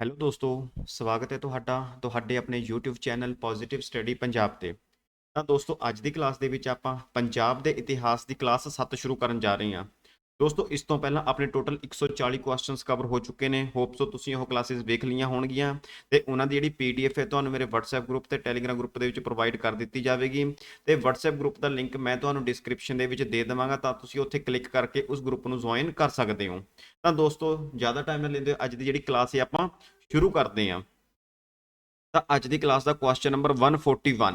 Hello ਦੋਸਤੋ, ਸਵਾਗਤ ਹੈ ਤੁਹਾਡਾ, ਤੁਹਾਡੇ ਆਪਣੇ YouTube channel positive study Punjab ਤੇ। ਤਾਂ ਦੋਸਤੋ, ਅੱਜ ਦੀ ਕਲਾਸ ਦੇ ਵਿੱਚ ਆਪਾਂ ਪੰਜਾਬ ਦੇ ਇਤਿਹਾਸ ਦੀ ਕਲਾਸ 7 ਸ਼ੁਰੂ ਕਰਨ ਜਾ ਰਹੇ ਹਾਂ। ਦੋਸਤੋ, ਇਸ ਤੋਂ ਪਹਿਲਾਂ ਆਪਣੇ ਟੋਟਲ 140 ਕੁਐਸਚਨਸ ਕਵਰ ਹੋ ਚੁੱਕੇ ਨੇ। ਹੋਪ ਸੋ ਤੁਸੀਂ ਉਹ ਕਲਾਸਿਸ ਵੇਖ ਲਈਆਂ ਹੋਣਗੀਆਂ। ਤੇ ਉਹਨਾਂ ਦੀ ਜਿਹੜੀ PDF ਹੈ, ਤੁਹਾਨੂੰ ਮੇਰੇ WhatsApp ਗਰੁੱਪ ਤੇ Telegram ਗਰੁੱਪ ਦੇ ਵਿੱਚ ਪ੍ਰੋਵਾਈਡ ਕਰ ਦਿੱਤੀ ਜਾਵੇਗੀ। ਤੇ WhatsApp ਗਰੁੱਪ ਦਾ ਲਿੰਕ ਮੈਂ ਤੁਹਾਨੂੰ ਡਿਸਕ੍ਰਿਪਸ਼ਨ ਦੇ ਵਿੱਚ ਦੇ ਦੇਵਾਂਗਾ ਤਾਂ ਤੁਸੀਂ ਉੱਥੇ ਕਲਿੱਕ ਕਰਕੇ ਉਸ ਗਰੁੱਪ ਨੂੰ ਜੁਆਇਨ ਕਰ ਸਕਦੇ ਹੋ। ਤਾਂ ਦੋਸਤੋ, ਜ਼ਿਆਦਾ ਟਾਈਮ ਨਾ ਲੈਂਦੇ ਹੋਏ ਅੱਜ ਦੀ ਜਿਹੜੀ ਕਲਾਸ ਹੈ, ਆਪਾਂ ਸ਼ੁਰੂ ਕਰਦੇ ਹਾਂ। ਤਾਂ ਅੱਜ ਦੀ ਕਲਾਸ ਦਾ ਕੁਐਸਚਨ ਨੰਬਰ 141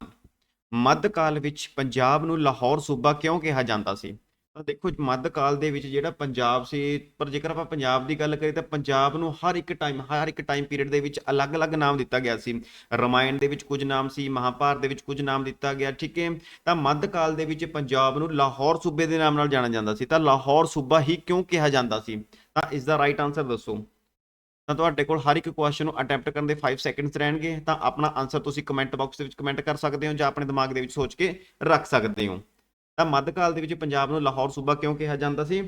ਮੱਧਕਾਲ ਵਿੱਚ ਪੰਜਾਬ ਨੂੰ ਲਾਹੌਰ ਸੂਬਾ ਕਿਉਂ ਕਿਹਾ ਜਾਂਦਾ ਸੀ? ਤਾਂ ਦੇਖੋ ਮੱਧ ਕਾਲ ਦੇ ਵਿੱਚ ਜਿਹੜਾ ਪੰਜਾਬ ਸੀ, ਪਰ ਜੇਕਰ ਆਪਾਂ ਪੰਜਾਬ ਦੀ ਗੱਲ ਕਰੀਏ ਤਾਂ ਪੰਜਾਬ ਨੂੰ ਹਰ ਇੱਕ ਟਾਈਮ, ਹਰ ਇੱਕ ਟਾਈਮ ਪੀਰੀਅਡ ਦੇ ਵਿੱਚ ਅਲੱਗ-ਅਲੱਗ ਨਾਮ ਦਿੱਤਾ ਗਿਆ ਸੀ। ਰਮਾਇਣ ਦੇ ਵਿੱਚ ਕੁਝ ਨਾਮ ਸੀ, ਮਹਾਭਾਰਤ ਦੇ ਵਿੱਚ ਕੁਝ ਨਾਮ ਦਿੱਤਾ ਗਿਆ, ਠੀਕ ਹੈ? ਤਾਂ ਮੱਧ ਕਾਲ ਦੇ ਵਿੱਚ ਪੰਜਾਬ ਨੂੰ ਲਾਹੌਰ ਸੂਬੇ ਦੇ ਨਾਮ ਨਾਲ ਜਾਣਿਆ ਜਾਂਦਾ ਸੀ। ਤਾਂ ਲਾਹੌਰ ਸੂਬਾ ਹੀ ਕਿਉਂ ਕਿਹਾ ਜਾਂਦਾ ਸੀ? ਤਾਂ ਇਸ ਦਾ ਰਾਈਟ ਆਨਸਰ ਦੱਸੋ। ਤਾਂ ਤੁਹਾਡੇ ਕੋਲ ਹਰ ਇੱਕ ਕੁਐਸਚਨ ਨੂੰ ਅਟੈਂਪਟ ਕਰਨ ਦੇ 5 ਸੈਕਿੰਡਸ ਰਹਿਣਗੇ। ਤਾਂ ਆਪਣਾ ਆਨਸਰ ਤੁਸੀਂ ਕਮੈਂਟ ਬਾਕਸ ਦੇ ਵਿੱਚ ਕਮੈਂਟ ਕਰ ਸਕਦੇ ਹੋ ਜਾਂ ਆਪਣੇ ਦਿਮਾਗ ਦੇ ਵਿੱਚ ਸੋਚ ਕੇ ਰੱਖ ਸਕਦੇ ਹੋ। ਤਾਂ ਮੱਧਕਾਲ ਦੇ ਵਿੱਚ ਪੰਜਾਬ ਨੂੰ ਲਾਹੌਰ ਸੂਬਾ ਕਿਉਂ ਕਿਹਾ ਜਾਂਦਾ ਸੀ?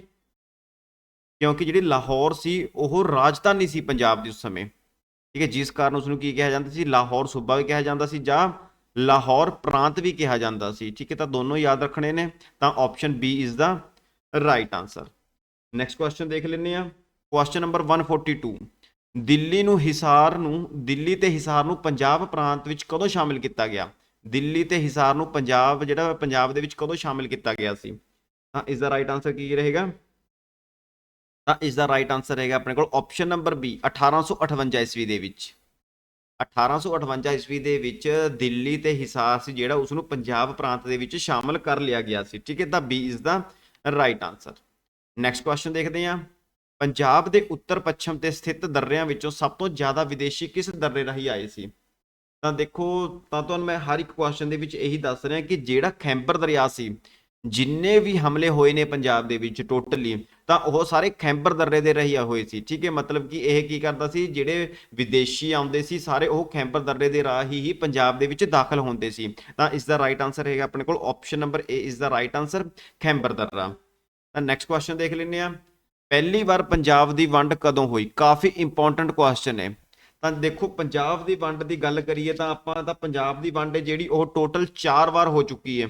ਕਿਉਂਕਿ ਜਿਹੜੀ ਲਾਹੌਰ ਸੀ, ਉਹ ਰਾਜਧਾਨੀ ਸੀ ਪੰਜਾਬ ਦੀ ਉਸ ਸਮੇਂ। ਠੀਕ ਹੈ, ਜਿਸ ਕਾਰਨ ਉਸ ਨੂੰ ਕੀ ਕਿਹਾ ਜਾਂਦਾ ਸੀ? ਲਾਹੌਰ ਸੂਬਾ ਵੀ ਕਿਹਾ ਜਾਂਦਾ ਸੀ ਜਾਂ ਲਾਹੌਰ ਪ੍ਰਾਂਤ ਵੀ ਕਿਹਾ ਜਾਂਦਾ ਸੀ। ਠੀਕ ਹੈ, ਤਾਂ ਦੋਨੋਂ ਯਾਦ ਰੱਖਣੇ ਨੇ, ਤਾਂ option B is the right answer next question ਦੇਖ ਲੈਂਦੇ ਆ ਕੁਐਸਚਨ ਨੰਬਰ 142 ਦਿੱਲੀ ਨੂੰ ਹਿਸਾਰ ਨੂੰ, ਦਿੱਲੀ ਤੇ ਹਿਸਾਰ ਨੂੰ ਪੰਜਾਬ ਪ੍ਰਾਂਤ ਵਿੱਚ ਕਦੋਂ ਸ਼ਾਮਿਲ ਕੀਤਾ ਗਿਆ? ਦਿੱਲੀ ਤੇ ਹਿਸਾਰ ਨੂੰ ਪੰਜਾਬ, ਜਿਹੜਾ ਪੰਜਾਬ ਦੇ ਵਿੱਚ ਕਦੋਂ ਸ਼ਾਮਿਲ ਕੀਤਾ ਗਿਆ ਸੀ? ਤਾਂ ਇਸ ਦਾ ਰਾਈਟ ਆਨਸਰ ਕੀ ਰਹੇਗਾ? ਤਾਂ ਇਸ ਦਾ ਰਾਈਟ ਆਨਸਰ ਰਹੇਗਾ ਆਪਣੇ ਕੋਲ ਆਪਸ਼ਨ ਨੰਬਰ ਬੀ 1858 ਈਸਵੀ ਦੇ ਵਿੱਚ। 1858 ਈਸਵੀ ਦੇ ਵਿੱਚ ਦਿੱਲੀ ਤੇ ਹਿਸਾਰ ਸੀ, ਜਿਹੜਾ ਉਸ ਨੂੰ ਪੰਜਾਬ ਪ੍ਰਾਂਤ ਦੇ ਵਿੱਚ ਸ਼ਾਮਿਲ ਕਰ ਲਿਆ ਗਿਆ ਸੀ। ਠੀਕ ਹੈ, ਤਾਂ ਬੀ ਇਸ ਦਾ ਰਾਈਟ ਆਨਸਰ ਨੈਕਸਟ ਕੁਐਸਚਨ ਦੇਖਦੇ ਹਾਂ। ਪੰਜਾਬ ਦੇ ਉੱਤਰ ਪੱਛਮ ਤੇ ਸਥਿਤ ਦਰਿਆਂ ਵਿੱਚੋਂ ਸਭ ਤੋਂ ਜ਼ਿਆਦਾ ਵਿਦੇਸ਼ੀ ਕਿਸ ਦਰਿਆ ਰਾਹੀਂ ਆਏ ਸੀ? ਤਾਂ ਦੇਖੋ, ਤਾਂ ਤੁਹਾਨੂੰ ਮੈਂ ਹਰ ਇੱਕ ਕੁਐਸਚਨ ਦੇ ਵਿੱਚ ਇਹੀ ਦੱਸ ਰਿਹਾ ਕਿ ਜਿਹੜਾ ਖੈਂਬਰ ਦਰਿਆ ਸੀ, ਜਿੰਨੇ ਵੀ ਹਮਲੇ ਹੋਏ ਨੇ ਪੰਜਾਬ ਦੇ ਵਿੱਚ ਟੋਟਲੀ ਤਾਂ ਉਹ ਸਾਰੇ ਖੈਂਬਰ ਦਰਿਆ ਦੇ ਰਹੀ ਹੋਏ ਸੀ। ਠੀਕ ਹੈ, ਮਤਲਬ ਕਿ ਇਹ ਕੀ ਕਰਦਾ ਸੀ, ਜਿਹੜੇ ਵਿਦੇਸ਼ੀ ਆਉਂਦੇ ਸੀ, ਸਾਰੇ ਉਹ ਖੈਂਬਰ ਦਰਿਆ ਦੇ ਰਾਹੀਂ ਹੀ ਪੰਜਾਬ ਦੇ ਵਿੱਚ ਦਾਖਲ ਹੁੰਦੇ ਸੀ। ਤਾਂ ਇਸ ਦਾ ਰਾਈਟ ਆਨਸਰ ਹੈਗਾ ਆਪਣੇ ਕੋਲ ਆਪਸ਼ਨ ਨੰਬਰ ਏ ਇਸ ਦਾ ਰਾਈਟ ਆਨਸਰ ਖੈਂਬਰ ਦਰਿਆ। ਤਾਂ ਨੈਕਸਟ ਕੁਐਸਚਨ ਦੇਖ ਲੈਂਦੇ ਆ ਪਹਿਲੀ ਵਾਰ ਪੰਜਾਬ ਦੀ ਵੰਡ ਕਦੋਂ ਹੋਈ? ਕਾਫੀ ਇੰਪੋਰਟੈਂਟ ਕੁਐਸਚਨ ਹੈ ਤਾਂ ਦੇਖੋ, ਪੰਜਾਬ ਦੀ ਵੰਡ ਦੀ ਗੱਲ ਕਰੀਏ ਤਾਂ ਆਪਾਂ ਤਾਂ ਪੰਜਾਬ ਦੀ ਵੰਡ ਹੈ ਜਿਹੜੀ ਉਹ ਟੋਟਲ 4 ਵਾਰ ਹੋ ਚੁੱਕੀ ਹੈ।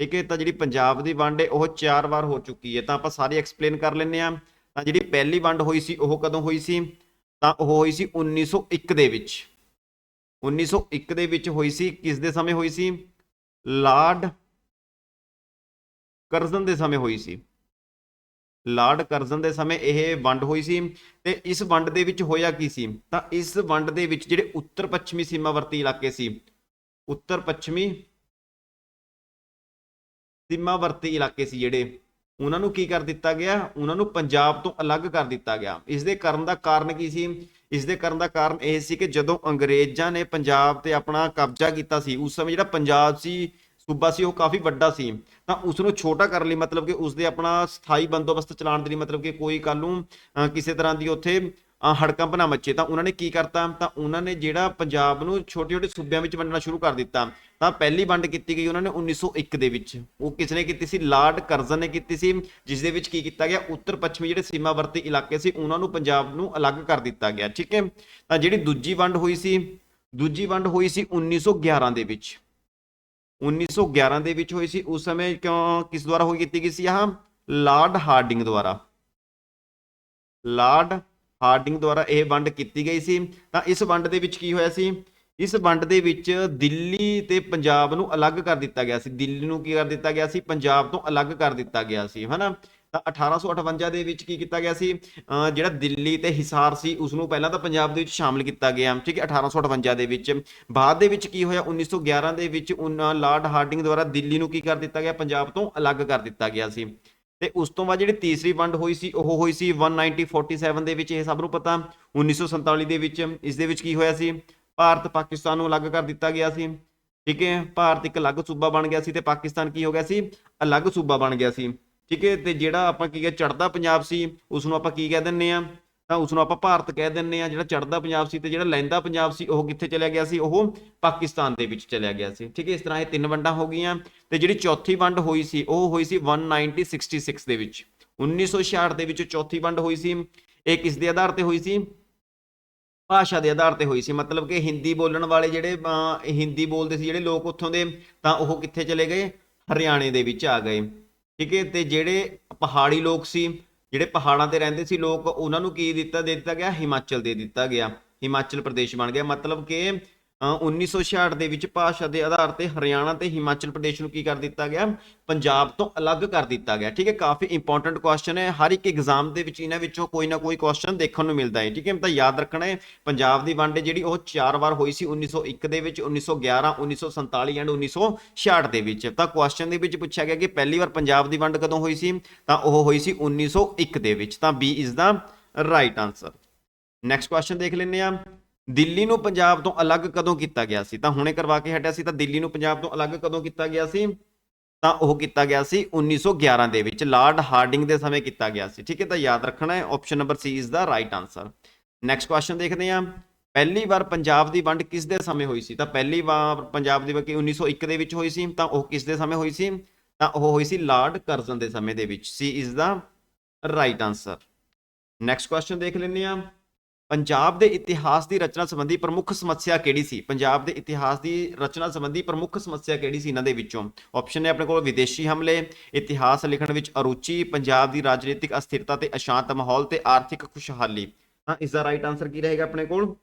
ਠੀਕ ਹੈ, ਤਾਂ ਜਿਹੜੀ ਪੰਜਾਬ ਦੀ ਵੰਡ ਹੈ ਉਹ 4 ਵਾਰ ਹੋ ਚੁੱਕੀ ਹੈ। ਤਾਂ ਆਪਾਂ ਸਾਰੀ ਐਕਸਪਲੇਨ ਕਰ ਲੈਂਦੇ ਆ ਤਾਂ ਜਿਹੜੀ ਪਹਿਲੀ ਵੰਡ ਹੋਈ ਸੀ, ਉਹ ਕਦੋਂ ਹੋਈ ਸੀ? ਤਾਂ ਉਹ ਹੋਈ ਸੀ 1901 ਦੇ ਵਿੱਚ। 1901 ਦੇ ਵਿੱਚ ਹੋਈ ਸੀ, ਕਿਸ ਦੇ ਸਮੇਂ ਹੋਈ ਸੀ? ਲਾਰਡ ਕਰਜ਼ਨ ਦੇ ਸਮੇਂ ਹੋਈ ਸੀ। ਲਾਰਡ ਕਰਜ਼ਨ ਦੇ ਸਮੇਂ ਇਹ ਵੰਡ ਹੋਈ ਸੀ ਤੇ ਇਸ ਵੰਡ ਦੇ ਵਿੱਚ ਹੋਇਆ ਕੀ ਸੀ? ਤਾਂ ਇਸ ਵੰਡ ਦੇ ਵਿੱਚ ਜਿਹੜੇ ਉੱਤਰ ਪੱਛਮੀ ਸੀਮਾਵਰਤੀ ਇਲਾਕੇ ਸੀ, ਉੱਤਰ ਪੱਛਮੀ ਸੀਮਾਵਰਤੀ ਇਲਾਕੇ ਸੀ ਜਿਹੜੇ, ਉਹਨਾਂ ਨੂੰ ਕੀ ਕਰ ਦਿੱਤਾ ਗਿਆ? ਉਹਨਾਂ ਨੂੰ ਪੰਜਾਬ ਤੋਂ ਅਲੱਗ ਕਰ ਦਿੱਤਾ ਗਿਆ। ਇਸ ਦੇ ਕਰਨ ਦਾ ਕਾਰਨ ਕੀ ਸੀ? ਇਸ ਦੇ ਕਰਨ ਦਾ ਕਾਰਨ ਇਹ ਸੀ ਕਿ ਜਦੋਂ ਅੰਗਰੇਜ਼ਾਂ ਨੇ ਪੰਜਾਬ ਤੇ ਆਪਣਾ ਕਬਜ਼ਾ ਕੀਤਾ ਸੀ, ਉਸ ਸਮੇਂ ਜਿਹੜਾ ਪੰਜਾਬ ਸੀ ਸੂਬਾ ਸੀ ਉਹ ਕਾਫੀ ਵੱਡਾ ਸੀ। ਤਾਂ ਉਸ ਨੂੰ ਛੋਟਾ ਕਰਨ ਲਈ ਮਤਲਬ ਕਿ ਉਸ ਦੇ ਆਪਣਾ ਸਥਾਈ ਬੰਦੋਬਸਤ ਚਲਾਉਣ ਦੇ ਲਈ ਮਤਲਬ ਕਿ ਕੋਈ ਕੱਲ ਨੂੰ ਕਿਸੇ ਤਰ੍ਹਾਂ ਦੀ ਉੱਥੇ ਅਹ, ਹੜਕੰਪ ਨਾ ਮੱਚੇ। ਤਾਂ ਉਹਨਾਂ ਨੇ ਕੀ ਕਰਤਾ? ਤਾਂ ਉਹਨਾਂ ਨੇ ਜਿਹੜਾ ਪੰਜਾਬ ਨੂੰ ਛੋਟੇ ਛੋਟੇ ਸੂਬਿਆਂ ਵਿੱਚ ਵੰਡਣਾ ਸ਼ੁਰੂ ਕਰ ਦਿੱਤਾ। ਤਾਂ ਪਹਿਲੀ ਵੰਡ ਕੀਤੀ ਗਈ ਉਹਨਾਂ ਨੇ 1901 ਦੇ ਵਿੱਚ। ਉਹ ਕਿਸ ਨੇ ਕੀਤੀ ਸੀ? ਲਾਰਡ ਕਰਜ਼ਨ ਨੇ ਕੀਤੀ ਸੀ ਜਿਸ ਦੇ ਵਿੱਚ ਕੀ ਕੀਤਾ ਗਿਆ? ਉੱਤਰ ਪੱਛਮੀ ਜਿਹੜੇ ਸੀਮਾਵਰਤੀ ਇਲਾਕੇ ਸੀ ਉਹਨਾਂ ਨੂੰ ਪੰਜਾਬ ਨੂੰ ਅਲੱਗ ਕਰ ਦਿੱਤਾ ਗਿਆ। ਠੀਕ ਹੈ? ਤਾਂ ਜਿਹੜੀ ਦੂਜੀ ਵੰਡ ਹੋਈ ਸੀ ਦੂਜੀ ਵੰਡ ਹੋਈ ਸੀ 1911 ਦੇ ਵਿੱਚ। 1911 ਦੇ ਵਿੱਚ ਹੋਈ ਸੀ। ਉਸ ਸਮੇਂ ਕਿਉਂ, ਕਿਸ ਦੁਆਰਾ ਹੋਈ ਕੀਤੀ ਗਈ ਸੀ? ਆਹ ਲਾਰਡ ਹਾਰਡਿੰਗ ਦੁਆਰਾ। ਲਾਰਡ ਹਾਰਡਿੰਗ ਦੁਆਰਾ ਇਹ ਵੰਡ ਕੀਤੀ ਗਈ ਸੀ। ਤਾਂ ਇਸ ਵੰਡ ਦੇ ਵਿੱਚ ਕੀ ਹੋਇਆ ਸੀ? ਇਸ ਵੰਡ ਦੇ ਵਿੱਚ ਦਿੱਲੀ ਤੇ ਪੰਜਾਬ ਨੂੰ ਅਲੱਗ ਕਰ ਦਿੱਤਾ ਗਿਆ ਸੀ। ਦਿੱਲੀ ਨੂੰ ਕੀ ਕਰ ਦਿੱਤਾ ਗਿਆ ਸੀ? ਪੰਜਾਬ ਤੋਂ ਅਲੱਗ ਕਰ ਦਿੱਤਾ ਗਿਆ ਸੀ। ਹਨਾ? ਤਾਂ 1858 ਦੇ ਵਿੱਚ ਕੀ ਕੀਤਾ ਗਿਆ ਸੀ? ਜਿਹੜਾ ਦਿੱਲੀ ਤੇ ਹਿਸਾਰ ਸੀ ਉਸ ਨੂੰ ਪਹਿਲਾਂ ਤਾਂ ਪੰਜਾਬ ਦੇ ਵਿੱਚ ਸ਼ਾਮਲ ਕੀਤਾ ਗਿਆ, ਠੀਕ ਹੈ 1858 ਦੇ ਵਿੱਚ। ਬਾਅਦ ਦੇ ਵਿੱਚ ਕੀ ਹੋਇਆ? 1911 ਦੇ ਵਿੱਚ ਉਹਨਾਂ ਲਾਰਡ ਹਾਰਡਿੰਗ ਦੁਆਰਾ ਦਿੱਲੀ ਨੂੰ ਕੀ ਕਰ ਦਿੱਤਾ ਗਿਆ? ਪੰਜਾਬ ਤੋਂ ਅਲੱਗ ਕਰ ਦਿੱਤਾ ਗਿਆ ਸੀ। ਤੇ ਉਸ ਤੋਂ ਬਾਅਦ ਜਿਹੜੀ ਤੀਸਰੀ ਵੰਡ ਹੋਈ ਸੀ, ਉਹ ਹੋਈ ਸੀ 1947 ਦੇ ਵਿੱਚ, ਇਹ ਸਭ ਨੂੰ ਪਤਾ। 1947 ਦੇ ਵਿੱਚ, ਇਸ ਦੇ ਵਿੱਚ ਕੀ ਹੋਇਆ ਸੀ? ਭਾਰਤ ਪਾਕਿਸਤਾਨ ਨੂੰ ਅਲੱਗ ਕਰ ਦਿੱਤਾ ਗਿਆ ਸੀ, ਠੀਕ ਹੈ। ਭਾਰਤ ਇੱਕ ਅਲੱਗ ਸੂਬਾ ਬਣ ਗਿਆ ਸੀ ਤੇ ਪਾਕਿਸਤਾਨ ਕੀ ਹੋ ਗਿਆ ਸੀ? ਅਲੱਗ ਸੂਬਾ ਬਣ ਗਿਆ ਸੀ। ਠੀਕ ਹੈ? ਤੇ ਜਿਹੜਾ ਆਪਾਂ ਕੀ ਕਹੇ ਚੜਦਾ ਪੰਜਾਬ ਸੀ ਉਸ ਨੂੰ ਆਪਾਂ ਕੀ ਕਹਿ ਦਿੰਨੇ ਆ ਤਾਂ ਉਸ ਨੂੰ ਆਪਾਂ ਭਾਰਤ ਕਹਿ ਦਿੰਨੇ ਆ ਜਿਹੜਾ ਚੜਦਾ ਪੰਜਾਬ ਸੀ ਤੇ ਜਿਹੜਾ ਲਹਿੰਦਾ ਪੰਜਾਬ ਸੀ, ਉਹ ਕਿੱਥੇ ਚਲਿਆ ਗਿਆ ਸੀ? ਉਹ ਪਾਕਿਸਤਾਨ ਦੇ ਵਿੱਚ ਚਲਿਆ ਗਿਆ ਸੀ। ਠੀਕ ਹੈ? ਇਸ ਤਰ੍ਹਾਂ ਇਹ ਤਿੰਨ ਵੰਡਾਂ ਹੋ ਗਈਆਂ। ਤੇ ਜਿਹੜੀ ਚੌਥੀ ਵੰਡ ਹੋਈ ਸੀ, ਉਹ ਹੋਈ ਸੀ 1966 ਦੇ ਵਿੱਚ। 1966 ਦੇ ਵਿੱਚ ਚੌਥੀ ਵੰਡ ਹੋਈ ਸੀ। ਇਹ ਕਿਸ ਦੇ ਆਧਾਰ ਤੇ ਹੋਈ ਸੀ? ਭਾਸ਼ਾ ਦੇ ਆਧਾਰ ਤੇ ਹੋਈ ਸੀ। ਮਤਲਬ ਕਿ ਹਿੰਦੀ ਬੋਲਣ ਵਾਲੇ ਜਿਹੜੇ ਹਿੰਦੀ ਬੋਲਦੇ ਸੀ ਜਿਹੜੇ ਲੋਕ ਉੱਥੋਂ ਦੇ, ਤਾਂ ਉਹ ਕਿੱਥੇ ਚਲੇ ਗਏ? ਹਰਿਆਣੇ ਦੇ ਵਿੱਚ ਆ ਗਏ। ਠੀਕ ਹੈ, ਤੇ ਜਿਹੜੇ ਪਹਾੜੀ ਲੋਕ ਸੀ, ਜਿਹੜੇ ਪਹਾੜਾਂ ਤੇ ਰਹਿੰਦੇ ਸੀ ਲੋਕ, ਉਹਨਾਂ ਨੂੰ ਕੀ ਦਿੱਤਾ? ਦੇ ਦਿੱਤਾ ਗਿਆ, ਹਿਮਾਚਲ ਦੇ ਦਿੱਤਾ ਗਿਆ। ਹਿਮਾਚਲ ਪ੍ਰਦੇਸ਼ ਬਣ ਗਿਆ। ਮਤਲਬ ਕਿ 1966 ਦੇ ਵਿੱਚ ਭਾਸ਼ਾ ਦੇ ਆਧਾਰ ਤੇ ਹਰਿਆਣਾ ਤੇ ਹਿਮਾਚਲ ਪ੍ਰਦੇਸ਼ ਨੂੰ ਕੀ ਕਰ ਦਿੱਤਾ ਗਿਆ? ਪੰਜਾਬ ਤੋਂ ਅਲੱਗ ਕਰ ਦਿੱਤਾ ਗਿਆ। ਠੀਕ ਹੈ, ਕਾਫੀ ਇੰਪੋਰਟੈਂਟ ਕੁਐਸਚਨ ਹੈ। ਹਰ ਇੱਕ ਐਗਜ਼ਾਮ ਦੇ ਵਿੱਚ ਇਹਨਾਂ ਵਿੱਚੋਂ ਕੋਈ ਨਾ ਕੋਈ ਕੁਐਸਚਨ ਦੇਖਣ ਨੂੰ ਮਿਲਦਾ ਹੈ। ਠੀਕ ਹੈ, ਤਾਂ ਯਾਦ ਰੱਖਣਾ ਹੈ, ਪੰਜਾਬ ਦੀ ਵੰਡ ਜਿਹੜੀ ਉਹ ਚਾਰ ਵਾਰ ਹੋਈ ਸੀ 1901 ਦੇ ਵਿੱਚ 1911 1947 ਐਂਡ 1966 ਦੇ ਵਿੱਚ। ਤਾਂ ਕੁਐਸਚਨ ਦੇ ਵਿੱਚ ਪੁੱਛਿਆ ਗਿਆ ਕਿ ਪਹਿਲੀ ਵਾਰ ਪੰਜਾਬ ਦੀ ਵੰਡ ਕਦੋਂ ਹੋਈ ਸੀ? ਤਾਂ ਉਹ ਹੋਈ ਸੀ 1901 ਦੇ ਵਿੱਚ। ਤਾਂ B is the right answer next question ਦੇਖ ਲੈਂਦੇ ਆ ਦਿੱਲੀ ਨੂੰ ਪੰਜਾਬ ਤੋਂ ਅਲੱਗ ਕਦੋਂ ਕੀਤਾ ਗਿਆ ਸੀ? ਤਾਂ ਹੁਣੇ ਕਰਵਾ ਕੇ ਹਟਿਆ ਸੀ, ਤਾਂ ਦਿੱਲੀ ਨੂੰ ਪੰਜਾਬ ਤੋਂ ਅਲੱਗ ਕਦੋਂ ਕੀਤਾ ਗਿਆ ਸੀ? ਤਾਂ ਉਹ ਕੀਤਾ ਗਿਆ ਸੀ 1911 ਦੇ ਵਿੱਚ, ਲਾਰਡ ਹਾਰਡਿੰਗ ਦੇ ਸਮੇਂ ਕੀਤਾ ਗਿਆ ਸੀ। ਠੀਕ ਹੈ, ਤਾਂ ਯਾਦ ਰੱਖਣਾ ਹੈ option number C is the right answer next question ਦੇਖਦੇ ਹਾਂ। ਪਹਿਲੀ ਵਾਰ ਪੰਜਾਬ ਦੀ ਵੰਡ ਕਿਸ ਦੇ ਸਮੇਂ ਹੋਈ ਸੀ? ਤਾਂ ਪਹਿਲੀ ਵਾਰ ਪੰਜਾਬ ਦੀ ਵੰਡ 1901 ਦੇ ਵਿੱਚ ਹੋਈ ਸੀ? ਤਾਂ ਉਹ ਕਿਸ ਦੇ ਸਮੇਂ ਹੋਈ ਸੀ? ਤਾਂ ਉਹ ਹੋਈ ਸੀ ਲਾਰਡ ਕਰਜ਼ਨ ਦੇ ਸਮੇਂ ਦੇ ਵਿੱਚ। C is the right answer next question ਦੇਖ ਲੈਂਦੇ ਹਾਂ। ਪੰਜਾਬ ਦੇ ਇਤਿਹਾਸ ਦੀ ਰਚਨਾ ਸੰਬੰਧੀ ਪ੍ਰਮੁੱਖ ਸਮੱਸਿਆ ਕਿਹੜੀ ਸੀ? ਪੰਜਾਬ ਦੇ ਇਤਿਹਾਸ ਦੀ ਰਚਨਾ ਸੰਬੰਧੀ ਪ੍ਰਮੁੱਖ ਸਮੱਸਿਆ ਕਿਹੜੀ ਸੀ ਇਹਨਾਂ ਦੇ ਵਿੱਚੋਂ? ਆਪਸ਼ਨ ਨੇ ਆਪਣੇ ਕੋਲ ਵਿਦੇਸ਼ੀ ਹਮਲੇ, ਇਤਿਹਾਸ ਲਿਖਣ ਵਿੱਚ ਅਰੁਚੀ, ਪੰਜਾਬ ਦੀ ਰਾਜਨੀਤਿਕ ਅਸਥਿਰਤਾ ਤੇ ਅਸ਼ਾਂਤ ਮਾਹੌਲ ਤੇ ਆਰਥਿਕ ਖੁਸ਼ਹਾਲੀ। ਤਾਂ ਇਸ ਦਾ ਰਾਈਟ ਆਨਸਰ ਕੀ ਰਹੇਗਾ ਆਪਣੇ ਕੋਲ?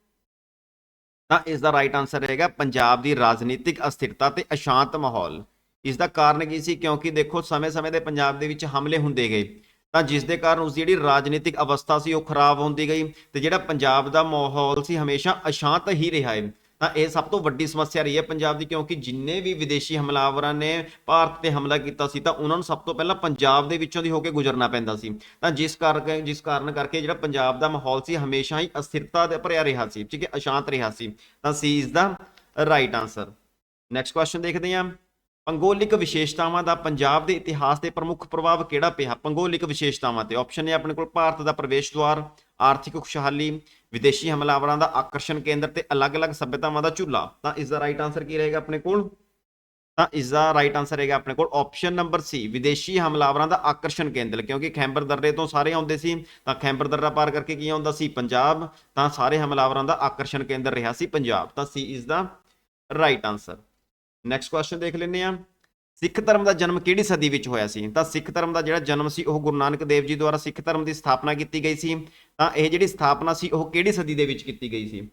ਤਾਂ ਇਸ ਦਾ ਰਾਈਟ ਆਨਸਰ ਰਹੇਗਾ ਪੰਜਾਬ ਦੀ ਰਾਜਨੀਤਿਕ ਅਸਥਿਰਤਾ ਤੇ ਅਸ਼ਾਂਤ ਮਾਹੌਲ। ਇਸ ਦਾ ਕਾਰਨ ਕੀ ਸੀ? ਕਿਉਂਕਿ ਦੇਖੋ, ਸਮੇਂ-ਸਮੇਂ ਦੇ ਪੰਜਾਬ ਦੇ ਵਿੱਚ ਹਮਲੇ ਹੁੰਦੇ ਗਏ। ਤਾਂ ਜਿਸ ਦੇ ਕਾਰਨ ਉਸ ਦੀ ਜਿਹੜੀ ਰਾਜਨੀਤਿਕ ਅਵਸਥਾ ਸੀ ਉਹ ਖਰਾਬ ਹੁੰਦੀ ਗਈ ਤੇ ਜਿਹੜਾ ਪੰਜਾਬ ਦਾ ਮਾਹੌਲ ਸੀ ਹਮੇਸ਼ਾ ਅਸ਼ਾਂਤ ਹੀ ਰਿਹਾ ਹੈ। ਤਾਂ ਇਹ ਸਭ ਤੋਂ ਵੱਡੀ ਸਮੱਸਿਆ ਰਹੀ ਹੈ ਪੰਜਾਬ ਦੀ ਕਿਉਂਕਿ ਜਿੰਨੇ ਵੀ ਵਿਦੇਸ਼ੀ ਹਮਲਾਵਰਾਂ ਨੇ ਭਾਰਤ ਤੇ ਹਮਲਾ ਕੀਤਾ ਸੀ ਤਾਂ ਉਹਨਾਂ ਨੂੰ ਸਭ ਤੋਂ ਪਹਿਲਾਂ ਪੰਜਾਬ ਦੇ ਵਿੱਚੋਂ ਦੀ ਹੋ ਕੇ ਗੁਜ਼ਰਨਾ ਪੈਂਦਾ ਸੀ। ਤਾਂ ਜਿਸ ਕਰਕੇ ਜਿਸ ਕਾਰਨ ਕਰਕੇ ਜਿਹੜਾ ਪੰਜਾਬ ਦਾ ਮਾਹੌਲ ਸੀ ਹਮੇਸ਼ਾ ਹੀ ਅਸਥਿਰਤਾ ਦੇ ਭਰਿਆ ਰਿਹਾ ਸੀ, ਠੀਕ ਹੈ, ਅਸ਼ਾਂਤ ਰਿਹਾ ਸੀ। ਤਾਂ C is the right answer next question ਦੇਖਦੇ ਹਾਂ। ਭੂਗੋਲਿਕ ਵਿਸ਼ੇਸ਼ਤਾਵਾਂ ਦਾ ਪੰਜਾਬ ਦੇ ਇਤਿਹਾਸ ਤੇ ਪ੍ਰਮੁੱਖ ਪ੍ਰਭਾਵ ਕਿਹੜਾ ਪਿਆ? ਭੂਗੋਲਿਕ ਵਿਸ਼ੇਸ਼ਤਾਵਾਂ ਤੇ ਆਪਸ਼ਨ ਨੇ ਆਪਣੇ ਕੋਲ ਭਾਰਤ ਦਾ ਪ੍ਰਵੇਸ਼ ਦੁਆਰ, ਆਰਥਿਕ ਖੁਸ਼ਹਾਲੀ, ਵਿਦੇਸ਼ੀ ਹਮਲਾਵਰਾਂ ਦਾ ਆਕਰਸ਼ਣ ਕੇਂਦਰ ਤੇ ਅਲੱਗ-ਅਲੱਗ ਸੱਭਿਅਤਾਵਾਂ ਦਾ ਝੂਲਾ। ਤਾਂ ਇਸ ਦਾ ਰਾਈਟ ਆਨਸਰ ਕੀ ਰਹੇਗਾ ਆਪਣੇ ਕੋਲ? ਤਾਂ ਇਸ ਦਾ ਰਾਈਟ ਆਨਸਰ ਰਹੇਗਾ ਆਪਣੇ ਕੋਲ ਆਪਸ਼ਨ ਨੰਬਰ ਸੀ ਵਿਦੇਸ਼ੀ ਹਮਲਾਵਰਾਂ ਦਾ ਆਕਰਸ਼ਣ ਕੇਂਦਰ। ਕਿਉਂਕਿ ਖੈਂਬਰ ਦਰਰੇ ਤੋਂ ਸਾਰੇ ਆਉਂਦੇ ਸੀ, ਤਾਂ ਖੈਂਬਰ ਦਰਰਾ ਪਾਰ ਕਰਕੇ ਕੀ ਆਉਂਦਾ ਸੀ? ਪੰਜਾਬ। ਤਾਂ ਸਾਰੇ ਹਮਲਾਵਰਾਂ ਦਾ ਆਕਰਸ਼ਣ ਕੇਂਦਰ ਰਿਹਾ ਸੀ ਪੰਜਾਬ। ਤਾਂ ਸੀ ਇਸ ਦਾ ਰਾਈਟ ਆਨਸਰ ਨੈਕਸਟ ਕੁਐਸਚਨ ਦੇਖ ਲੈਂਦੇ ਆ ਸਿੱਖ ਧਰਮ ਦਾ ਜਨਮ ਕਿਹੜੀ ਸਦੀ ਵਿੱਚ ਹੋਇਆ ਸੀ? ਤਾਂ ਸਿੱਖ ਧਰਮ ਦਾ ਜਿਹੜਾ ਜਨਮ ਸੀ, ਉਹ ਗੁਰੂ ਨਾਨਕ ਦੇਵ ਜੀ ਦੁਆਰਾ ਸਿੱਖ ਧਰਮ ਦੀ ਸਥਾਪਨਾ ਕੀਤੀ ਗਈ ਸੀ। ਤਾਂ ਇਹ ਜਿਹੜੀ ਸਥਾਪਨਾ ਸੀ, ਉਹ ਕਿਹੜੀ ਸਦੀ ਦੇ ਵਿੱਚ ਕੀਤੀ ਗਈ ਸੀ?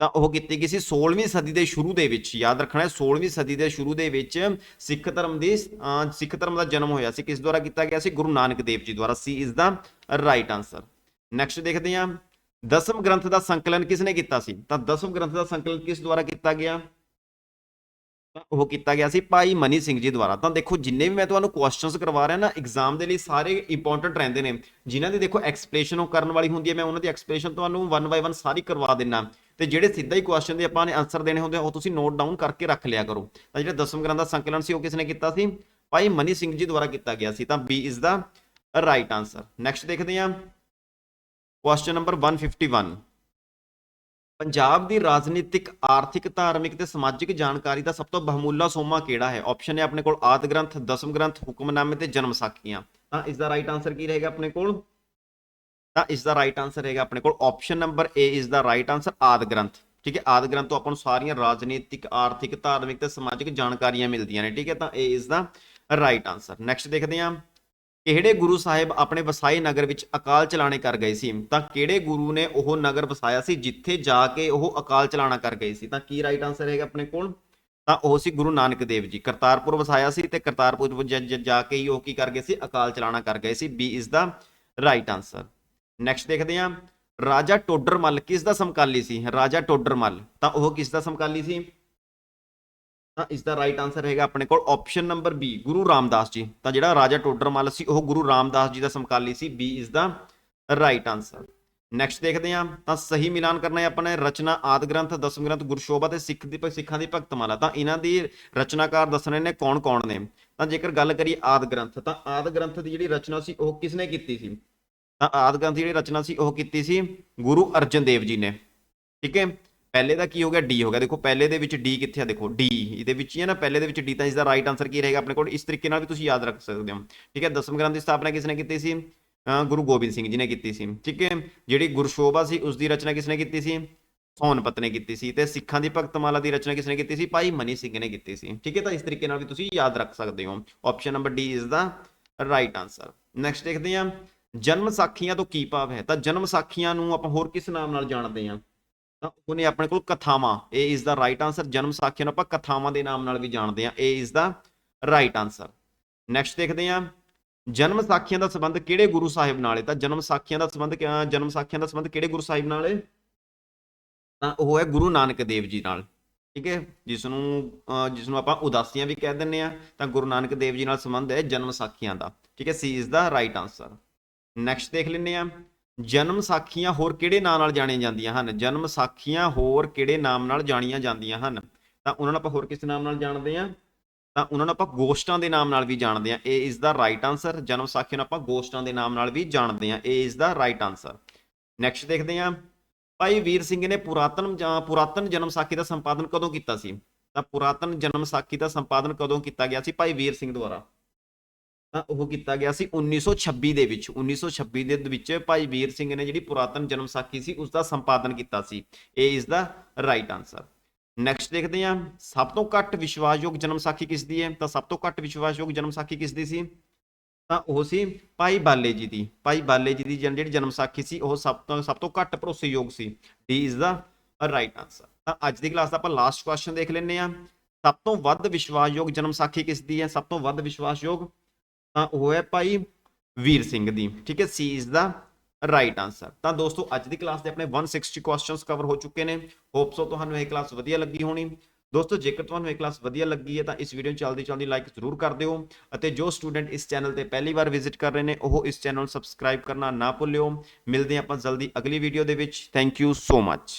ਤਾਂ ਉਹ ਕੀਤੀ ਗਈ ਸੀ 16ਵੀਂ ਸਦੀ ਦੇ ਸ਼ੁਰੂ ਦੇ ਵਿੱਚ। ਯਾਦ ਰੱਖਣਾ ਹੈ 16ਵੀਂ ਸਦੀ ਦੇ ਸ਼ੁਰੂ ਦੇ ਵਿੱਚ ਸਿੱਖ ਧਰਮ ਦੀ ਸਿੱਖ ਧਰਮ ਦਾ ਜਨਮ ਹੋਇਆ ਸੀ। ਕਿਸ ਦੁਆਰਾ ਕੀਤਾ ਗਿਆ ਸੀ? ਗੁਰੂ ਨਾਨਕ ਦੇਵ ਜੀ ਦੁਆਰਾ। ਸੀ ਇਸ ਦਾ ਰਾਈਟ ਆਨਸਰ ਨੈਕਸਟ ਦੇਖਦੇ ਹਾਂ। ਦਸਮ ਗ੍ਰੰਥ ਦਾ ਸੰਕਲਨ ਕਿਸ ਨੇ ਕੀਤਾ ਸੀ? ਤਾਂ ਦਸਮ ਗ੍ਰੰਥ ਦਾ ਸੰਕਲਨ ਕਿਸ ਦੁਆਰਾ ਕੀਤਾ ਗਿਆ? ਉਹ ਕੀਤਾ ਗਿਆ ਸੀ ਭਾਈ ਮਨੀ ਸਿੰਘ ਜੀ ਦੁਆਰਾ। ਤਾਂ ਦੇਖੋ ਜਿੰਨੇ ਵੀ ਮੈਂ ਤੁਹਾਨੂੰ ਕੁਐਸਚਨਸ ਕਰਵਾ ਰਿਹਾ ਨਾ ਐਗਜ਼ਾਮ ਦੇ ਲਈ ਸਾਰੇ ਇੰਪੋਰਟੈਂਟ ਰਹਿੰਦੇ ਨੇ। ਜਿਨ੍ਹਾਂ ਦੀ ਦੇਖੋ ਐਕਸਪਲੇਸ਼ਨ ਉਹ ਕਰਨ ਵਾਲੀ ਹੁੰਦੀ ਹੈ ਮੈਂ ਉਹਨਾਂ ਦੀ ਐਕਸਪਲੇਸ਼ਨ ਤੁਹਾਨੂੰ ਵਨ ਬਾਈ ਵਨ ਸਾਰੀ ਕਰਵਾ ਦਿੰਨਾ। ਤੇ ਜਿਹੜੇ ਸਿੱਧਾ ਹੀ ਕੁਐਸਚਨ ਦੇ ਆਪਾਂ ਨੇ ਆਨਸਰ ਦੇਣੇ ਹੁੰਦੇ ਆ, ਉਹ ਤੁਸੀਂ ਨੋਟ ਡਾਊਨ ਕਰਕੇ ਰੱਖ ਲਿਆ ਕਰੋ। ਤਾਂ ਜਿਹੜਾ ਦਸਮ ਗ੍ਰੰਥ ਦਾ ਸੰਕਲਨ ਸੀ ਉਹ ਕਿਸ ਨੇ ਕੀਤਾ ਸੀ? ਭਾਈ ਮਨੀ ਸਿੰਘ ਜੀ ਦੁਆਰਾ ਕੀਤਾ ਗਿਆ ਸੀ। ਤਾਂ B is the right answer next ਦੇਖਦੇ ਹਾਂ। ਕੁਐਸਚਨ ਨੰਬਰ 151 ਪੰਜਾਬ ਦੀ ਰਾਜਨੀਤਿਕ, ਆਰਥਿਕ, ਧਾਰਮਿਕ ਤੇ ਸਮਾਜਿਕ ਜਾਣਕਾਰੀ ਦਾ ਸਭ ਤੋਂ ਬਹੁਮੁੱਲਾ ਸੋਮਾ ਕਿਹੜਾ ਹੈ? ਆਪਸ਼ਨ ਹੈ ਆਪਣੇ ਕੋਲ ਆਦ ਗ੍ਰੰਥ, ਦਸਮ ਗ੍ਰੰਥ, ਹੁਕਮਨਾਮੇ ਤੇ ਜਨਮ ਸਾਖੀਆਂ। ਤਾਂ ਇਸ ਦਾ ਰਾਈਟ ਆਨਸਰ ਕੀ ਰਹੇਗਾ ਆਪਣੇ ਕੋਲ? ਤਾਂ ਇਸ ਦਾ ਰਾਈਟ ਆਨਸਰ ਰਹੇਗਾ ਆਪਣੇ ਕੋਲ ਆਪਸ਼ਨ ਨੰਬਰ A, ਇਸ ਦਾ ਰਾਈਟ ਆਨਸਰ ਆਦ ਗ੍ਰੰਥ। ਠੀਕ ਹੈ? ਆਦ ਗ੍ਰੰਥ ਤੋਂ ਆਪਾਂ ਨੂੰ ਸਾਰੀਆਂ ਰਾਜਨੀਤਿਕ, ਆਰਥਿਕ, ਧਾਰਮਿਕ ਤੇ ਸਮਾਜਿਕ ਜਾਣਕਾਰੀਆਂ ਮਿਲਦੀਆਂ ਨੇ। ਠੀਕ ਹੈ? ਤਾਂ A ਇਸ ਦਾ ਰਾਈਟ ਆਨਸਰ ਨੈਕਸਟ ਦੇਖਦੇ ਹਾਂ। ਕਿਹੜੇ ਗੁਰੂ ਸਾਹਿਬ ਆਪਣੇ ਵਸਾਈ ਨਗਰ ਵਿੱਚ ਅਕਾਲ ਚਲਾਣੇ ਕਰ ਗਏ ਸੀ? ਤਾਂ ਕਿਹੜੇ ਗੁਰੂ ਨੇ ਉਹ ਨਗਰ ਵਸਾਇਆ ਸੀ ਜਿੱਥੇ ਜਾ ਕੇ ਉਹ ਅਕਾਲ ਚਲਾਣਾ ਕਰ ਗਏ ਸੀ? ਤਾਂ ਕੀ ਰਾਈਟ ਆਨਸਰ ਹੈਗਾ ਆਪਣੇ ਕੋਲ? ਤਾਂ ਉਹ ਸੀ ਗੁਰੂ ਨਾਨਕ ਦੇਵ ਜੀ। ਕਰਤਾਰਪੁਰ ਵਸਾਇਆ ਸੀ ਤੇ ਕਰਤਾਰਪੁਰ ਜ- ਜਾ ਕੇ ਹੀ ਉਹ ਕੀ ਕਰ ਗਏ ਸੀ? ਅਕਾਲ ਚਲਾਣਾ ਕਰ ਗਏ ਸੀ। B is the right answer next ਦੇਖਦੇ ਹਾਂ। ਰਾਜਾ ਟੋਡਰਮਲ ਕਿਸ ਦਾ ਸਮਕਾਲੀ ਸੀ? ਰਾਜਾ ਟੋਡਰਮਲ। ਤਾਂ ਉਹ ਕਿਸ ਦਾ ਸਮਕਾਲੀ ਸੀ? ਤਾਂ ਇਸ ਦਾ ਰਾਈਟ ਆਨਸਰ ਹੈਗਾ ਆਪਣੇ ਕੋਲ option number B Guru Ramdas ji. ਤਾਂ ਜਿਹੜਾ ਰਾਜਾ ਟੋਡਰਮਲ ਸੀ, ਉਹ ਗੁਰੂ ਰਾਮਦਾਸ ਜੀ ਦਾ ਸਮਕਾਲੀ ਸੀ। ਬੀ ਇਸ ਦਾ ਰਾਈਟ ਆਨਸਰ ਨੈਕਸਟ ਦੇਖਦੇ ਹਾਂ। ਤਾਂ ਸਹੀ ਮਿਲਾਨ ਕਰਨਾ ਹੈ ਆਪਾਂ ਨੇ ਰਚਨਾ, ਆਦ ਗ੍ਰੰਥ, ਦਸਮ ਗ੍ਰੰਥ, ਗੁਰਸ਼ੋਭਾ ਤੇ ਸਿੱਖ ਦੀ ਸਿੱਖਾਂ ਦੀ ਭਗਤਮਾਲਾ ਤਾਂ ਇਹਨਾਂ ਦੀ ਰਚਨਾਕਾਰ ਦੱਸਣੇ ਨੇ ਕੌਣ-ਕੌਣ ਨੇ? ਤਾਂ ਜੇਕਰ ਗੱਲ ਕਰੀਏ ਆਦ ਗ੍ਰੰਥ, ਤਾਂ ਆਦ ਗ੍ਰੰਥ ਦੀ ਜਿਹੜੀ ਰਚਨਾ ਸੀ, ਉਹ ਕਿਸਨੇ ਕੀਤੀ ਸੀ? ਤਾਂ ਆਦ ਗ੍ਰੰਥ ਦੀ ਜਿਹੜੀ ਰਚਨਾ ਸੀ, ਉਹ ਕੀਤੀ ਸੀ ਗੁਰੂ ਅਰਜਨ ਦੇਵ ਜੀ ਨੇ। ਠੀਕ ਹੈ? ਪਹਿਲੇ ਦਾ ਕੀ ਹੋ ਗਿਆ? ਡੀ ਹੋ ਗਿਆ। ਦੇਖੋ, ਪਹਿਲੇ ਦੇ ਵਿੱਚ ਡੀ ਕਿੱਥੇ ਆ? ਦੇਖੋ ਡੀ ਇਹਦੇ ਵਿੱਚ ਹੀ ਹੈ ਨਾ, ਪਹਿਲੇ ਦੇ ਵਿੱਚ ਡੀ ਤਾਂ ਇਸ ਦਾ ਰਾਈਟ ਆਨਸਰ ਕੀ ਰਹੇਗਾ ਆਪਣੇ ਕੋਲ? ਇਸ ਤਰੀਕੇ ਨਾਲ ਵੀ ਤੁਸੀਂ ਯਾਦ ਰੱਖ ਸਕਦੇ ਹੋ। ਠੀਕ ਹੈ? ਦਸਮ ਗ੍ਰੰਥ ਦੀ ਸਥਾਪਨਾ ਕਿਸ ਨੇ ਕੀਤੀ ਸੀ? ਗੁਰੂ ਗੋਬਿੰਦ ਸਿੰਘ ਜੀ ਨੇ ਕੀਤੀ ਸੀ। ਠੀਕ ਹੈ? ਜਿਹੜੀ ਗੁਰਸ਼ੋਭਾ ਸੀ ਉਸ ਦੀ ਰਚਨਾ ਕਿਸਨੇ ਕੀਤੀ ਸੀ? ਸੋਨਪਤ ਨੇ ਕੀਤੀ ਸੀ। ਤੇ ਸਿੱਖਾਂ ਦੀ ਭਗਤਮਾਲਾ ਦੀ ਰਚਨਾ ਕਿਸਨੇ ਕੀਤੀ ਸੀ? ਭਾਈ ਮਨੀ ਸਿੰਘ ਨੇ ਕੀਤੀ ਸੀ। ਠੀਕ ਹੈ? ਤਾਂ ਇਸ ਤਰੀਕੇ ਨਾਲ ਵੀ ਤੁਸੀਂ ਯਾਦ ਰੱਖ ਸਕਦੇ ਹੋ। ਆਪਸ਼ਨ ਨੰਬਰ ਡੀ ਇਸ ਦਾ ਰਾਈਟ ਆਨਸਰ ਨੈਕਸਟ ਦੇਖਦੇ ਹਾਂ। ਜਨਮ ਸਾਖੀਆਂ ਤੋਂ ਕੀ ਭਾਵ ਹੈ? ਤਾਂ ਜਨਮ ਸਾਖੀਆਂ ਨੂੰ ਆਪਾਂ ਹੋਰ ਕਿਸ ਨਾਮ ਨਾਲ ਜਾਣਦੇ ਹਾਂ? ਤਾਂ ਉਹਨੇ ਆਪਣੇ ਕੋਲ ਕਥਾਵਾਂ, ਇਹ ਇਜ਼ ਦਾ ਰਾਈਟ ਆਨਸਰ ਜਨਮ ਸਾਖੀਆਂ ਨੂੰ ਆਪਾਂ ਕਥਾਵਾਂ ਦੇ ਨਾਮ ਨਾਲ ਵੀ ਜਾਣਦੇ ਹਾਂ, ਇਹ is the right answer next ਦੇਖਦੇ ਹਾਂ, ਜਨਮ ਸਾਖੀਆਂ ਦਾ ਸੰਬੰਧ ਕਿਹੜੇ ਗੁਰੂ ਸਾਹਿਬ ਨਾਲ ਹੈ? ਤਾਂ ਜਨਮ ਸਾਖੀਆਂ ਦਾ ਸੰਬੰਧ ਜਨਮ ਸਾਖੀਆਂ ਦਾ ਸੰਬੰਧ ਕਿਹੜੇ ਗੁਰੂ ਸਾਹਿਬ ਨਾਲ ਹੈ? ਤਾਂ ਉਹ ਹੈ ਗੁਰੂ ਨਾਨਕ ਦੇਵ ਜੀ ਨਾਲ, ਠੀਕ ਹੈ? ਜਿਸ ਨੂੰ ਜਿਸ ਨੂੰ ਆਪਾਂ ਉਦਾਸੀਆਂ ਵੀ ਕਹਿ ਦਿੰਨੇ ਆ ਤਾਂ ਗੁਰੂ ਨਾਨਕ ਦੇਵ ਜੀ ਨਾਲ ਸੰਬੰਧ ਹੈ ਜਨਮ ਸਾਖੀਆਂ ਦਾ, ਠੀਕ ਹੈ? ਸੀ ਇਸ ਦਾ ਰਾਈਟ ਆਨਸਰ ਨੈਕਸਟ ਦੇਖ ਲੈਂਦੇ ਆ ਜਨਮ ਸਾਖੀਆਂ ਹੋਰ ਕਿਹੜੇ ਨਾਂ ਨਾਲ ਜਾਣੀਆਂ ਜਾਂਦੀਆਂ ਹਨ? ਜਨਮ ਸਾਖੀਆਂ ਹੋਰ ਕਿਹੜੇ ਨਾਮ ਨਾਲ ਜਾਣੀਆਂ ਜਾਂਦੀਆਂ ਹਨ? ਤਾਂ ਉਹਨਾਂ ਨੂੰ ਆਪਾਂ ਹੋਰ ਕਿਸ ਨਾਮ ਨਾਲ ਜਾਣਦੇ ਆ ਤਾਂ ਉਹਨਾਂ ਨੂੰ ਆਪਾਂ ਗੋਸ਼ਟਾਂ ਦੇ ਨਾਮ ਨਾਲ ਵੀ ਜਾਣਦੇ ਆ ਇਹ ਇਜ਼ ਦਾ ਰਾਈਟ ਆਨਸਰ ਜਨਮ ਸਾਖੀ ਨੂੰ ਆਪਾਂ ਗੋਸ਼ਟਾਂ ਦੇ ਨਾਮ ਨਾਲ ਵੀ ਜਾਣਦੇ ਆ ਇਹ is the right answer next ਦੇਖਦੇ ਆ ਭਾਈ ਵੀਰ ਸਿੰਘ ਨੇ ਪੁਰਾਤਨ ਜਾਂ ਪੁਰਾਤਨ ਜਨਮ ਸਾਖੀ ਦਾ ਸੰਪਾਦਨ ਕਦੋਂ ਕੀਤਾ ਸੀ? ਤਾਂ ਪੁਰਾਤਨ ਜਨਮ ਸਾਖੀ ਦਾ ਸੰਪਾਦਨ ਕਦੋਂ ਕੀਤਾ ਗਿਆ ਸੀ ਭਾਈ ਵੀਰ ਸਿੰਘ ਦੁਆਰਾ? ਤਾਂ ਉਹ ਕੀਤਾ ਗਿਆ ਸੀ 1926 ਦੇ ਵਿੱਚ। 1926 ਦੇ ਵਿੱਚ ਭਾਈ ਵੀਰ ਸਿੰਘ ਨੇ ਜਿਹੜੀ ਪੁਰਾਤਨ ਜਨਮ ਸਾਖੀ ਸੀ ਉਸ ਦਾ ਸੰਪਾਦਨ ਕੀਤਾ ਸੀ। ਇਹ ਇਸ ਦਾ ਰਾਈਟ ਆਨਸਰ ਨੈਕਸਟ ਦੇਖਦੇ ਹਾਂ, ਸਭ ਤੋਂ ਘੱਟ ਵਿਸ਼ਵਾਸਯੋਗ ਜਨਮ ਸਾਖੀ ਕਿਸ ਦੀ ਹੈ? ਤਾਂ ਸਭ ਤੋਂ ਘੱਟ ਵਿਸ਼ਵਾਸਯੋਗ ਜਨਮ ਸਾਖੀ ਕਿਸ ਦੀ ਸੀ? ਤਾਂ ਉਹ ਸੀ ਭਾਈ ਬਾਲੇ ਜੀ ਦੀ। ਭਾਈ ਬਾਲੇ ਜੀ ਦੀ ਜਨ- ਜਿਹੜੀ ਜਨਮ ਸਾਖੀ ਸੀ, ਉਹ ਸਭ ਤੋਂ ਸਭ ਤੋਂ ਘੱਟ ਭਰੋਸੇਯੋਗ ਸੀ। D is the right answer ਤਾਂ ਅੱਜ ਦੀ ਕਲਾਸ ਦਾ ਆਪਾਂ ਲਾਸਟ ਕੁਐਸਚਨ ਦੇਖ ਲੈਂਦੇ ਹਾਂ। ਸਭ ਤੋਂ ਵੱਧ ਵਿਸ਼ਵਾਸਯੋਗ ਜਨਮ ਸਾਖੀ ਕਿਸ ਦੀ ਹੈ? ਸਭ ਤੋਂ ਵੱਧ ਵਿਸ਼ਵਾਸਯੋਗ ਤਾਂ ਉਹ ਹੈ ਭਾਈ ਵੀਰ ਸਿੰਘ ਦੀ, ਠੀਕ ਹੈ C is the right answer ਤਾਂ ਦੋਸਤੋ, ਅੱਜ ਦੀ ਕਲਾਸ ਦੇ ਆਪਣੇ 160 ਕੁਐਸਚਨਸ ਕਵਰ ਹੋ ਚੁੱਕੇ ਨੇ। ਹੋਪ ਸੋ ਤੁਹਾਨੂੰ ਇਹ ਕਲਾਸ ਵਧੀਆ ਲੱਗੀ ਹੋਣੀ। ਦੋਸਤੋ, ਜੇਕਰ ਤੁਹਾਨੂੰ ਇਹ ਕਲਾਸ ਵਧੀਆ ਲੱਗੀ ਹੈ ਤਾਂ ਇਸ ਵੀਡੀਓ ਨੂੰ ਜਲਦੀ ਚਲਦੀ ਲਾਈਕ ਜ਼ਰੂਰ ਕਰ ਦਿਓ। ਅਤੇ ਜੋ ਸਟੂਡੈਂਟ ਇਸ ਚੈਨਲ ਤੇ ਪਹਿਲੀ ਵਾਰ ਵਿਜ਼ਿਟ ਕਰ ਰਹੇ ਨੇ, ਉਹ ਇਸ ਚੈਨਲ ਨੂੰ ਸਬਸਕ੍ਰਾਈਬ ਕਰਨਾ ਨਾ ਭੁੱਲਿਓ। ਮਿਲਦੇ ਹਾਂ ਆਪਾਂ ਜਲਦੀ ਅਗਲੀ ਵੀਡੀਓ ਦੇ ਵਿੱਚ। Thank you so much